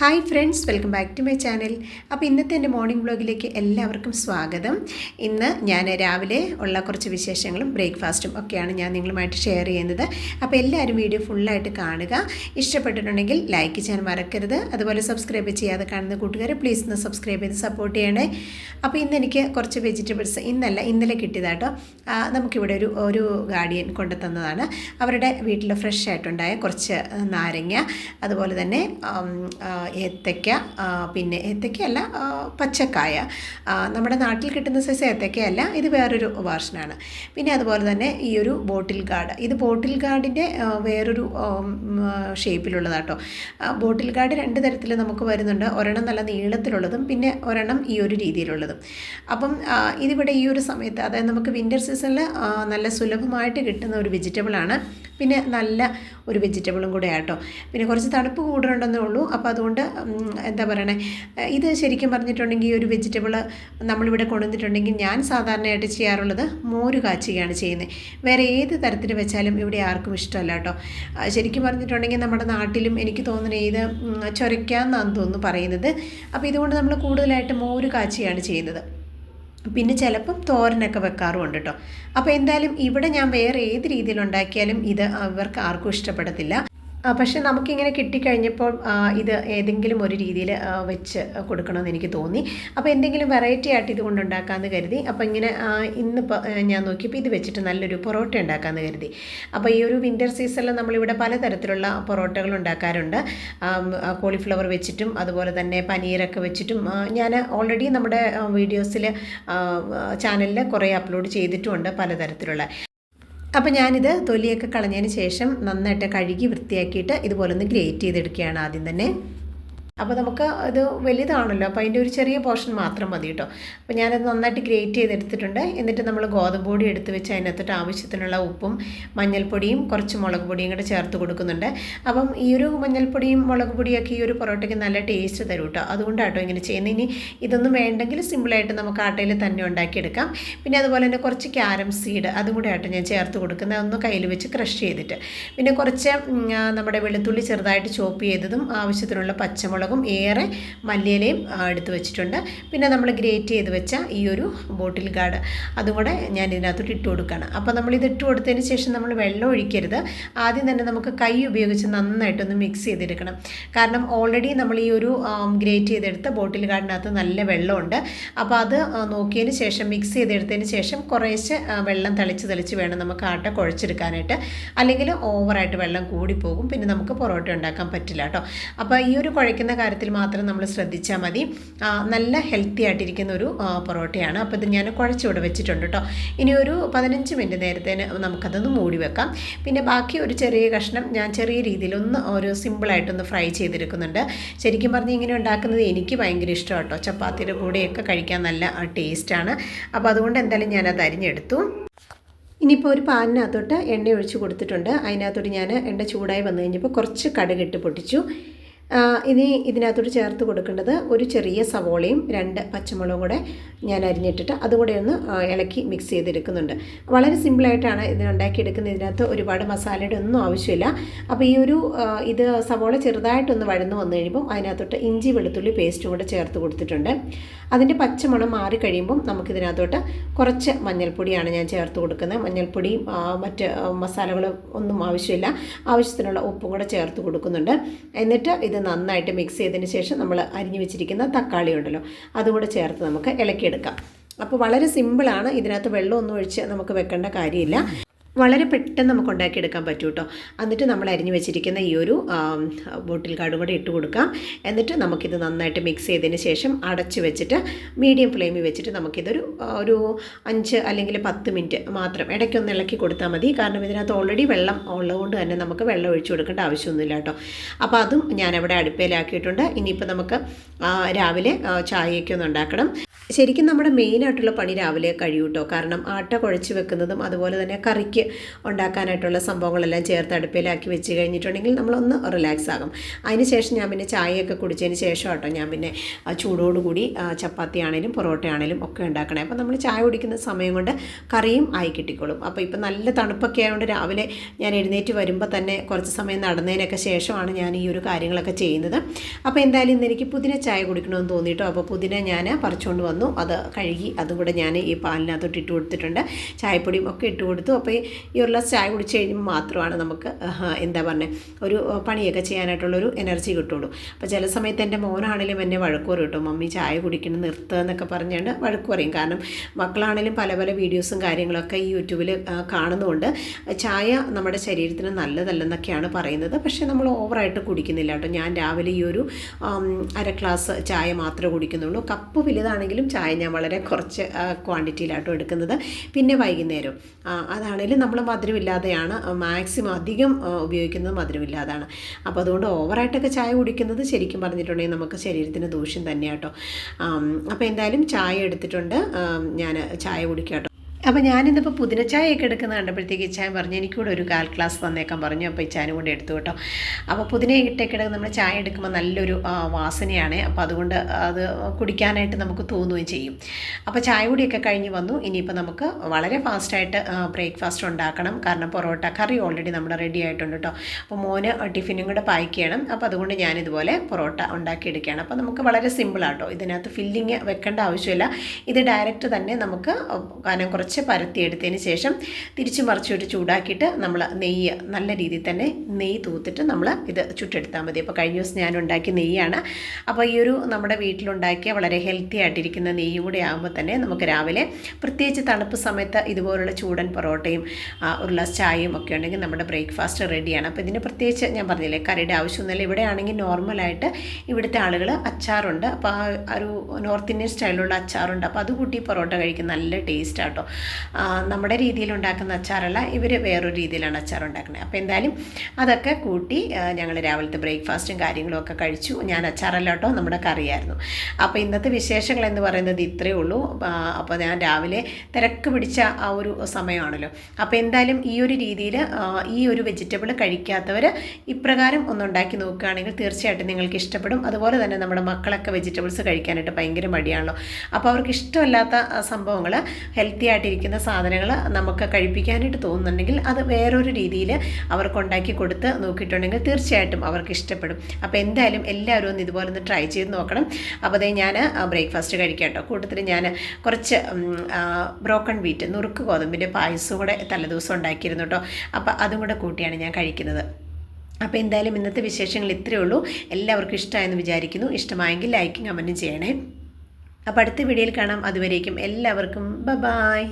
Hi friends welcome back to my channel അപ്പോൾ ഇന്നത്തെ എന്റെ മോർണിംഗ് വ്ളോഗിലേക്ക് എല്ലാവർക്കും സ്വാഗതം. ഇന്ന് ഞാൻ രാവിലെ ഉള്ള കുറച്ച് വിശേഷങ്ങളും ബ്രേക്ക്ഫാസ്റ്റും ഒക്കെയാണ് ഞാൻ നിങ്ങളുമായിട്ട് ഷെയർ ചെയ്യുന്നത്. അപ്പോൾ എല്ലാവരും വീഡിയോ ഫുള്ളായിട്ട് കാണുക. ഇഷ്ടപ്പെട്ടിട്ടുണ്ടെങ്കിൽ ലൈക്ക് ചെയ്യാൻ മറക്കരുത്. അതുപോലെ സബ്സ്ക്രൈബ് ചെയ്യാതെ കാണുന്ന കൂട്ടുകാരെ പ്ലീസ് ഒന്ന് സബ്സ്ക്രൈബ് ചെയ്ത് സപ്പോർട്ട് ചെയ്യണേ. അപ്പോൾ ഇന്ന് എനിക്ക് കുറച്ച് വെജിറ്റബിൾസ് ഇന്നല്ല ഇന്നലെ കിട്ടിയതാട്ടോ. നമുക്കിവിടെ ഒരു ഒരു ഗാർഡിയൻ കൊണ്ടു തന്നതാണ്. അവരുടെ വീട്ടിൽ ഫ്രഷ് ആയിട്ടുണ്ടായ കുറച്ച് നാരങ്ങ അതുപോലെ തന്നെ ഏത്തയ്ക്ക പിന്നെ ഏത്തയ്ക്കയല്ല പച്ചക്കായ. നമ്മുടെ നാട്ടിൽ കിട്ടുന്ന സൈസ് ഏത്തയ്ക്കയല്ല ഇത് വേറൊരു വേർഷനാണ് പിന്നെ അതുപോലെ തന്നെ ഈ ഒരു ബോട്ടിൽ ഗാർഡ് ഇത് ബോട്ടിൽ ഗാർഡിന്റെ വേറൊരു ഷേപ്പിലുള്ളതാട്ടോ ബോട്ടിൽ ഗാർഡ് രണ്ട് തരത്തിൽ നമുക്ക് വരുന്നുണ്ട്. ഒരെണ്ണം നല്ല നീളത്തിലുള്ളതും പിന്നെ ഒരെണ്ണം ഈ ഒരു രീതിയിലുള്ളതും. അപ്പം ഇതിവിടെ ഈ ഒരു സമയത്ത് അതായത് നമുക്ക് വിന്റർ സീസണിൽ നല്ല സുലഭമായിട്ട് കിട്ടുന്ന ഒരു വെജിറ്റബിളാണ് പിന്നെ നല്ല ഒരു വെജിറ്റബിളും കൂടെ ആട്ടോ. പിന്നെ കുറച്ച് തണുപ്പ് കൂടുതലുണ്ടെന്നേ ഉള്ളൂ. അപ്പോൾ അതുകൊണ്ട് എന്താ പറയണേ ഇത് ശരിക്കും പറഞ്ഞിട്ടുണ്ടെങ്കിൽ ഒരു വെജിറ്റബിൾ നമ്മളിവിടെ കൊണ്ടുവന്നിട്ടുണ്ടെങ്കിൽ ഞാൻ സാധാരണയായിട്ട് ചെയ്യാറുള്ളത് മോര് കാച്ചുകയാണ് ചെയ്യുന്നത് വേറെ ഏത് തരത്തിൽ വെച്ചാലും ഇവിടെ ആർക്കും ഇഷ്ടമല്ല കേട്ടോ. ശരിക്കും പറഞ്ഞിട്ടുണ്ടെങ്കിൽ നമ്മുടെ നാട്ടിലും എനിക്ക് തോന്നുന്നത് ഇത് ചൊരയ്ക്കാമെന്നാണ് തോന്നുന്നു പറയുന്നത്. അപ്പോൾ ഇതുകൊണ്ട് നമ്മൾ കൂടുതലായിട്ട് മോര് കാച്ചിയാണ് ചെയ്യുന്നത്. പിന്നെ ചിലപ്പം തോരനൊക്കെ വെക്കാറുമുണ്ട് കേട്ടോ. അപ്പോൾ എന്തായാലും ഇവിടെ ഞാൻ വേറെ ഏത് രീതിയിലുണ്ടാക്കിയാലും ഇത് അവർക്ക് ആർക്കും ഇഷ്ടപ്പെടത്തില്ല. പക്ഷെ നമുക്കിങ്ങനെ കിട്ടിക്കഴിഞ്ഞപ്പോൾ ഇത് ഏതെങ്കിലും ഒരു രീതിയിൽ വെച്ച് കൊടുക്കണമെന്ന് എനിക്ക് തോന്നി. അപ്പോൾ എന്തെങ്കിലും വെറൈറ്റി ആയിട്ട് ഇത് കൊണ്ടുണ്ടാക്കാമെന്ന് കരുതി. അപ്പോൾ ഇങ്ങനെ ഇന്നിപ്പോൾ ഞാൻ നോക്കിയപ്പോൾ ഇത് വെച്ചിട്ട് നല്ലൊരു പൊറോട്ട ഉണ്ടാക്കാമെന്ന് കരുതി. അപ്പോൾ ഈ ഒരു വിന്റർ സീസണിൽ നമ്മളിവിടെ പലതരത്തിലുള്ള പൊറോട്ടകൾ ഉണ്ടാക്കാറുണ്ട്. കോളിഫ്ലവർ വെച്ചിട്ടും അതുപോലെ തന്നെ പനീരൊക്കെ വെച്ചിട്ടും ഞാൻ ഓൾറെഡി നമ്മുടെ വീഡിയോസിൽ ചാനലിൽ കുറേ അപ്ലോഡ് ചെയ്തിട്ടുമുണ്ട് പലതരത്തിലുള്ള. അപ്പോൾ ഞാനിത് തൊലിയൊക്കെ കളഞ്ഞതിന് ശേഷം നന്നായിട്ട് കഴുകി വൃത്തിയാക്കിയിട്ട് ഇതുപോലെ ഒന്ന് ഗ്രേറ്റ് ചെയ്തെടുക്കുകയാണ് ആദ്യം തന്നെ. അപ്പോൾ നമുക്ക് ഇത് വലുതാണല്ലോ. അപ്പോൾ അതിന്റെ ഒരു ചെറിയ പോർഷൻ മാത്രം മതി കേട്ടോ. അപ്പോൾ ഞാനത് നന്നായിട്ട് ഗ്രേറ്റ് ചെയ്തെടുത്തിട്ടുണ്ട്. എന്നിട്ട് നമ്മൾ ഗോതമ്പ് പൊടി എടുത്ത് വെച്ച് അതിനകത്തോട്ട് ആവശ്യത്തിനുള്ള ഉപ്പും മഞ്ഞൾപ്പൊടിയും കുറച്ച് മുളക് പൊടിയും കൂടെ ചേർത്ത് കൊടുക്കുന്നുണ്ട്. അപ്പം ഈ ഒരു മഞ്ഞൾപ്പൊടിയും മുളക് പൊടിയൊക്കെ ഈ ഒരു പൊറോട്ടയ്ക്ക് നല്ല ടേസ്റ്റ് തരും കേട്ടോ. അതുകൊണ്ടാട്ടോ ഇങ്ങനെ ചെയ്യുന്നത്. ഇനി ഇതൊന്നും വേണ്ടെങ്കിൽ സിമ്പിളായിട്ട് നമുക്ക് ആട്ടയിൽ തന്നെ ഉണ്ടാക്കിയെടുക്കാം. പിന്നെ അതുപോലെ തന്നെ കുറച്ച് ക്യാരം സീഡ് അതും കൂടെ ആട്ടോ ഞാൻ ചേർത്ത് കൊടുക്കുന്നത്. ഒന്ന് കയ്യിൽ വെച്ച് ക്രഷ് ചെയ്തിട്ട്. പിന്നെ കുറച്ച് നമ്മുടെ വെളുത്തുള്ളി ചെറുതായിട്ട് ചോപ്പ് ചെയ്തതും ആവശ്യത്തിനുള്ള പച്ചമുളകും ഏറെ മല്ലിയിലയും എടുത്തു വെച്ചിട്ടുണ്ട്. പിന്നെ നമ്മൾ ഗ്രേറ്റ് ചെയ്ത് വെച്ച ഈ ഒരു ബോട്ടിൽ ഗാർഡ് അതും കൂടെ ഞാൻ ഇതിനകത്തോട്ട് ഇട്ട് കൊടുക്കുകയാണ്. അപ്പോൾ നമ്മൾ ഇത് ഇട്ട് കൊടുത്തതിന് ശേഷം നമ്മൾ വെള്ളം ഒഴിക്കരുത്. ആദ്യം തന്നെ നമുക്ക് കൈ ഉപയോഗിച്ച് നന്നായിട്ടൊന്ന് മിക്സ് ചെയ്തെടുക്കണം. കാരണം ഓൾറെഡി നമ്മൾ ഈ ഒരു ഗ്രേറ്റ് ചെയ്തെടുത്ത ബോട്ടിൽ ഗാർഡിനകത്ത് നല്ല വെള്ളമുണ്ട്. അപ്പോൾ അത് നോക്കിയതിന് ശേഷം മിക്സ് ചെയ്തെടുത്തതിന് ശേഷം കുറേശ്ശെ വെള്ളം തളിച്ച് തളിച്ച് വേണം നമുക്ക് ആട്ട കുഴച്ചെടുക്കാനായിട്ട്. അല്ലെങ്കിൽ ഓവറായിട്ട് വെള്ളം കൂടിപ്പോകും പിന്നെ നമുക്ക് പൊറോട്ട ഉണ്ടാക്കാൻ പറ്റില്ല കേട്ടോ. അപ്പോൾ ഈ ഒരു കുഴയ്ക്കുന്ന കാര്യത്തിൽ മാത്രം നമ്മൾ ശ്രദ്ധിച്ചാൽ മതി. നല്ല ഹെൽത്തി ആയിട്ടിരിക്കുന്ന ഒരു പൊറോട്ടയാണ്. അപ്പോൾ ഇത് ഞാൻ കുഴച്ചിവിടെ വെച്ചിട്ടുണ്ട് കേട്ടോ ഇനി ഒരു പതിനഞ്ച് മിനിറ്റ് നേരത്തേന് നമുക്കതൊന്ന് മൂടി വെക്കാം. പിന്നെ ബാക്കി ഒരു ചെറിയ കഷ്ണം ഞാൻ ചെറിയ രീതിയിൽ ഒന്ന് ഒരു സിമ്പിളായിട്ടൊന്ന് ഫ്രൈ ചെയ്തെടുക്കുന്നുണ്ട്. ശരിക്കും പറഞ്ഞ് ഇങ്ങനെ ഉണ്ടാക്കുന്നത് എനിക്ക് ഭയങ്കര ഇഷ്ടം കേട്ടോ ചപ്പാത്തിയുടെ കൂടെയൊക്കെ കഴിക്കാൻ നല്ല ടേസ്റ്റാണ് അപ്പോൾ അതുകൊണ്ട് എന്തായാലും ഞാനത് അരിഞ്ഞെടുത്തു. ഇനിയിപ്പോൾ ഒരു പാനിനകത്തോട്ട് എണ്ണ ഒഴിച്ച് കൊടുത്തിട്ടുണ്ട്. അതിനകത്തോട്ട് ഞാൻ എണ്ണ ചൂടായി വന്നു കഴിഞ്ഞപ്പോൾ കുറച്ച് കടുകിട്ട് പൊട്ടിച്ചു. ഇനി ഇതിനകത്തോട്ട് ചേർത്ത് കൊടുക്കേണ്ടത് ഒരു ചെറിയ സവോളയും രണ്ട് പച്ചമുളകും കൂടെ ഞാൻ അരിഞ്ഞിട്ടിട്ട് അതുകൂടെ ഒന്ന് ഇളക്കി മിക്സ് ചെയ്തെടുക്കുന്നുണ്ട്. വളരെ സിമ്പിളായിട്ടാണ് ഇതിനുണ്ടാക്കിയെടുക്കുന്നത് ഇതിനകത്ത് ഒരുപാട് മസാലയുടെ ഒന്നും ആവശ്യമില്ല. അപ്പോൾ ഈ ഒരു ഇത് സവോള ചെറുതായിട്ടൊന്ന് വഴന്ന് വന്നു കഴിയുമ്പോൾ അതിനകത്തോട്ട് ഇഞ്ചി വെളുത്തുള്ളി പേസ്റ്റും കൂടെ ചേർത്ത് കൊടുത്തിട്ടുണ്ട്. അതിന്റെ പച്ചമണം മാറി കഴിയുമ്പം നമുക്കിതിനകത്തോട്ട് കുറച്ച് മഞ്ഞൾപ്പൊടിയാണ് ഞാൻ ചേർത്ത് കൊടുക്കുന്നത്. മഞ്ഞൾപ്പൊടിയും മറ്റ് മസാലകളും ഒന്നും ആവശ്യമില്ല. ആവശ്യത്തിനുള്ള ഉപ്പും കൂടെ ചേർത്ത് കൊടുക്കുന്നുണ്ട്. എന്നിട്ട് ഇത് നന്നായിട്ട് മിക്സ് ചെയ്തതിന് ശേഷം നമ്മൾ അരിഞ്ഞു വെച്ചിരിക്കുന്ന തക്കാളി ഉണ്ടല്ലോ അതുകൂടെ ചേർത്ത് നമുക്ക് ഇളക്കിയെടുക്കാം. അപ്പോൾ വളരെ സിമ്പിളാണ് ഇതിനകത്ത് വെള്ളമൊന്നും ഒഴിച്ച് നമുക്ക് വെക്കേണ്ട കാര്യമില്ല. വളരെ പെട്ടെന്ന് നമുക്ക് ഉണ്ടാക്കിയെടുക്കാൻ പറ്റും കേട്ടോ എന്നിട്ട് നമ്മൾ അരിഞ്ഞു വെച്ചിരിക്കുന്ന ഈ ഒരു ബോട്ടിൽ കാർഡും കൂടെ ഇട്ട് കൊടുക്കാം. എന്നിട്ട് നമുക്കിത് നന്നായിട്ട് മിക്സ് ചെയ്തതിന് ശേഷം അടച്ച് വെച്ചിട്ട് മീഡിയം ഫ്ലെയിമിൽ വെച്ചിട്ട് നമുക്കിതൊരു ഒരു അഞ്ച് അല്ലെങ്കിൽ പത്ത് മിനിറ്റ് മാത്രം ഇടയ്ക്കൊന്ന് ഇളക്കി കൊടുത്താൽ മതി. കാരണം ഇതിനകത്ത് ഓൾറെഡി വെള്ളം ഉള്ളതുകൊണ്ട് തന്നെ നമുക്ക് വെള്ളം ഒഴിച്ചു കൊടുക്കേണ്ട ആവശ്യമൊന്നുമില്ല കേട്ടോ. അപ്പോൾ അതും ഞാനവിടെ അടുപ്പയിലാക്കിയിട്ടുണ്ട്. ഇനിയിപ്പോൾ നമുക്ക് രാവിലെ ചായയൊക്കെ ഒന്ന് ഉണ്ടാക്കണം. ശരിക്കും നമ്മുടെ മെയിനായിട്ടുള്ള പണി രാവിലെ കഴിയൂട്ടോ. കാരണം ആട്ട കുഴച്ച് വെക്കുന്നതും അതുപോലെ തന്നെ കറിക്ക് ഉണ്ടാക്കാനായിട്ടുള്ള സംഭവങ്ങളെല്ലാം ചേർത്ത് അടുപ്പിലാക്കി വെച്ച് കഴിഞ്ഞിട്ടുണ്ടെങ്കിൽ നമ്മളൊന്ന് റിലാക്സ് ആകും. അതിന് ശേഷം ഞാൻ പിന്നെ ചായയൊക്കെ കുടിച്ചതിന് ശേഷം കേട്ടോ ഞാൻ പിന്നെ ചൂടോടുകൂടി ചപ്പാത്തി ആണെങ്കിലും പൊറോട്ട ആണെങ്കിലും ഒക്കെ ഉണ്ടാക്കണേ. അപ്പോൾ നമ്മൾ ചായ കുടിക്കുന്ന സമയം കൊണ്ട് കറിയും ആയി കിട്ടിക്കോളും. അപ്പോൾ ഇപ്പോൾ നല്ല തണുപ്പൊക്കെ ആയതുകൊണ്ട് രാവിലെ ഞാൻ എഴുന്നേറ്റ് വരുമ്പോൾ തന്നെ കുറച്ച് സമയം നടന്നതിനൊക്കെ ശേഷമാണ് ഞാൻ ഈ ഒരു കാര്യങ്ങളൊക്കെ ചെയ്യുന്നത്. അപ്പോൾ എന്തായാലും ഇന്ന് എനിക്ക് പുതിന ചായ കുടിക്കണമെന്ന് തോന്നിയിട്ടോ അപ്പോൾ പുതിന ഞാൻ പറിച്ചുകൊണ്ട് വന്നു. അത് കഴുകി അതും കൂടെ ഞാൻ ഈ പാലിനകത്തോട്ട് ഇട്ട് കൊടുത്തിട്ടുണ്ട്. ചായപ്പൊടിയും ഒക്കെ ഇട്ട് കൊടുത്തു. അപ്പോൾ ഈ ഒരു ഗ്ലാസ് ചായ കുടിച്ച് കഴിയുമ്പോൾ മാത്രമാണ് നമുക്ക് എന്താ പറയുക ഒരു പണിയൊക്കെ ചെയ്യാനായിട്ടുള്ളൊരു എനർജി കിട്ടുള്ളൂ. അപ്പോൾ ചില സമയത്ത് എന്റെ മോനാണെങ്കിലും എന്നെ വഴക്ക് കിട്ടും മമ്മി ചായ കുടിക്കണം നിർത്തുക എന്നൊക്കെ പറഞ്ഞുകൊണ്ട് വഴക്ക് പറയും. കാരണം മക്കളാണെങ്കിലും പല പല വീഡിയോസും കാര്യങ്ങളൊക്കെ ഈ യൂട്യൂബിൽ കാണുന്നതുകൊണ്ട് ചായ നമ്മുടെ ശരീരത്തിന് നല്ലതല്ലെന്നൊക്കെയാണ് പറയുന്നത്. പക്ഷേ നമ്മൾ ഓവറായിട്ട് കുടിക്കുന്നില്ല കേട്ടോ. ഞാൻ രാവിലെ ഈ ഒരു അര ഗ്ലാസ് ചായ മാത്രമേ കുടിക്കുന്നുള്ളൂ. കപ്പ് വലുതാണെങ്കിലും ചായ ഞാൻ വളരെ കുറച്ച് ക്വാണ്ടിറ്റിയിലാട്ടോ എടുക്കുന്നത്. പിന്നെ വൈകുന്നേരം അതാണെങ്കിലും നമ്മൾ മധുരമില്ലാതെയാണ് മാക്സിമം അധികം ഉപയോഗിക്കുന്നത് മധുരമില്ലാതാണ് അപ്പോൾ അതുകൊണ്ട് ഓവറായിട്ടൊക്കെ ചായ കുടിക്കുന്നത് ശരിക്കും പറഞ്ഞിട്ടുണ്ടെങ്കിൽ നമുക്ക് ശരീരത്തിന് ദൂഷ്യം തന്നെയാട്ടോ. അപ്പോൾ എന്തായാലും ചായ എടുത്തിട്ടുണ്ട്. ഞാൻ ചായ കുടിക്കാം അപ്പോൾ ഞാനിന്നിപ്പോൾ പുതിന ചായയൊക്കെ എടുക്കുന്ന കണ്ടപ്പോഴത്തേക്ക് ഇച്ചാൻ പറഞ്ഞു എനിക്കൂടെ ഒരു കാൽ ഗ്ലാസ് തന്നേക്കാൻ പറഞ്ഞു. അപ്പോൾ ഇച്ചാനും കൂടെ എടുത്തു കേട്ടോ. അപ്പോൾ പുതിന ഇട്ടൊക്കെ നമ്മൾ ചായ എടുക്കുമ്പോൾ നല്ലൊരു വാസനയാണ്. അപ്പോൾ അതുകൊണ്ട് അത് കുടിക്കാനായിട്ട് നമുക്ക് തോന്നുകയും ചെയ്യും. അപ്പോൾ ചായ കൂടിയൊക്കെ കഴിഞ്ഞ് വന്നു. ഇനിയിപ്പോൾ നമുക്ക് വളരെ ഫാസ്റ്റായിട്ട് ബ്രേക്ക്ഫാസ്റ്റ് ഉണ്ടാക്കണം. കാരണം പൊറോട്ട കറി ഓൾറെഡി നമ്മുടെ റെഡി ആയിട്ടുണ്ട് കേട്ടോ. അപ്പോൾ മോന് ടിഫിനും കൂടെ പാക്ക് ചെയ്യണം അപ്പോൾ അതുകൊണ്ട് ഞാനിതുപോലെ പൊറോട്ട ഉണ്ടാക്കിയെടുക്കുകയാണ്. അപ്പോൾ നമുക്ക് വളരെ സിമ്പിളാട്ടോ ഇതിനകത്ത് ഫില്ലിങ് വെക്കേണ്ട ആവശ്യമില്ല. ഇത് ഡയറക്റ്റ് തന്നെ നമുക്ക് കാരണം കുറച്ച് പരത്തിയെടുത്തതിന് ശേഷം തിരിച്ചു മറിച്ചിട്ട് ചൂടാക്കിയിട്ട് നമ്മൾ നെയ്യ് നല്ല രീതിയിൽ തന്നെ നെയ്യ് തൂത്തിട്ട് നമ്മൾ ഇത് ചുട്ടെടുത്താൽ മതി. അപ്പോൾ കഴിഞ്ഞ ദിവസം ഞാൻ ഉണ്ടാക്കിയ നെയ്യാണ്. അപ്പോൾ ഈ ഒരു നമ്മുടെ വീട്ടിലുണ്ടാക്കിയ വളരെ ഹെൽത്തി ആയിട്ടിരിക്കുന്ന നെയ്യും കൂടെ ആകുമ്പോൾ തന്നെ നമുക്ക് രാവിലെ പ്രത്യേകിച്ച് തണുപ്പ് സമയത്ത് ഇതുപോലുള്ള ചൂടൻ പൊറോട്ടയും ഒരു ഗ്ലാസ് ചായയും ഒക്കെ ഉണ്ടെങ്കിൽ നമ്മുടെ ബ്രേക്ക്ഫാസ്റ്റ് റെഡിയാണ്. അപ്പോൾ ഇതിന് പ്രത്യേകിച്ച് ഞാൻ പറഞ്ഞില്ലേ കറിയുടെ ആവശ്യമൊന്നുമില്ല. ഇവിടെ ആണെങ്കിൽ നോർമലായിട്ട് ഇവിടുത്തെ ആളുകൾ അച്ചാറുണ്ട്. അപ്പോൾ ആ ഒരു നോർത്ത് ഇന്ത്യൻ സ്റ്റൈലുള്ള അച്ചാറുണ്ട്. അപ്പോൾ അത് കൂട്ടി പൊറോട്ട കഴിക്കുന്ന നല്ല ടേസ്റ്റ് ആട്ടോ നമ്മുടെ രീതിയിൽ ഉണ്ടാക്കുന്ന അച്ചാറല്ല ഇവർ വേറൊരു രീതിയിലാണ് അച്ചാർ ഉണ്ടാക്കുന്നത് അപ്പോൾ എന്തായാലും അതൊക്കെ കൂട്ടി ഞങ്ങൾ രാവിലത്തെ ബ്രേക്ക്ഫാസ്റ്റും കാര്യങ്ങളും ഒക്കെ കഴിച്ചു. ഞാൻ അച്ചാറല്ല കേട്ടോ നമ്മുടെ കറിയായിരുന്നു. അപ്പോൾ ഇന്നത്തെ വിശേഷങ്ങൾ എന്ന് പറയുന്നത് ഇത്രയേ ഉള്ളൂ. അപ്പോൾ ഞാൻ രാവിലെ തിരക്ക് പിടിച്ച ആ ഒരു സമയമാണല്ലോ. അപ്പോൾ എന്തായാലും ഈ ഒരു രീതിയിൽ ഈ ഒരു വെജിറ്റബിൾ കഴിക്കാത്തവർ ഇപ്രകാരം ഒന്നുണ്ടാക്കി നോക്കുകയാണെങ്കിൽ തീർച്ചയായിട്ടും നിങ്ങൾക്ക് ഇഷ്ടപ്പെടും. അതുപോലെ തന്നെ നമ്മുടെ മക്കളൊക്കെ വെജിറ്റബിൾസ് കഴിക്കാനായിട്ട് ഭയങ്കര മടിയാണല്ലോ. അപ്പോൾ അവർക്ക് ഇഷ്ടമല്ലാത്ത സംഭവങ്ങൾ ഹെൽത്തി ആയിട്ടിരിക്കുന്ന സാധനങ്ങൾ നമുക്ക് കഴിപ്പിക്കാനായിട്ട് തോന്നുന്നുണ്ടെങ്കിൽ അത് വേറൊരു രീതിയിൽ അവർക്ക് ഉണ്ടാക്കി കൊടുത്ത് നോക്കിയിട്ടുണ്ടെങ്കിൽ തീർച്ചയായിട്ടും അവർക്ക് ഇഷ്ടപ്പെടും. അപ്പോൾ എന്തായാലും എല്ലാവരും ഒന്ന് ഇതുപോലെ ഒന്ന് ട്രൈ ചെയ്ത് നോക്കണം. അപ്പോൾ അതേ ഞാൻ ബ്രേക്ക്ഫാസ്റ്റ് കഴിക്കാം കേട്ടോ കൂട്ടത്തിൽ ഞാൻ കുറച്ച് ബ്രോക്കൺ വീറ്റ് നുറുക്ക് ഗോതമ്പിന്റെ പായസവും കൂടെ തലേദിവസം ഉണ്ടാക്കിയിരുന്നു കേട്ടോ. അപ്പോൾ അതും കൂടെ കൂട്ടിയാണ് ഞാൻ കഴിക്കുന്നത്. അപ്പോൾ എന്തായാലും ഇന്നത്തെ വിശേഷങ്ങൾ ഇത്രയേ ഉള്ളൂ. എല്ലാവർക്കും ഇഷ്ടമായെന്ന് വിചാരിക്കുന്നു. ഇഷ്ടമായെങ്കിൽ ലൈക്കും കമന്റും ചെയ്യണേ. അപ്പോൾ അടുത്ത വീഡിയോയിൽ കാണാം. അതുവരേക്കും എല്ലാവർക്കും. ബ ബായ്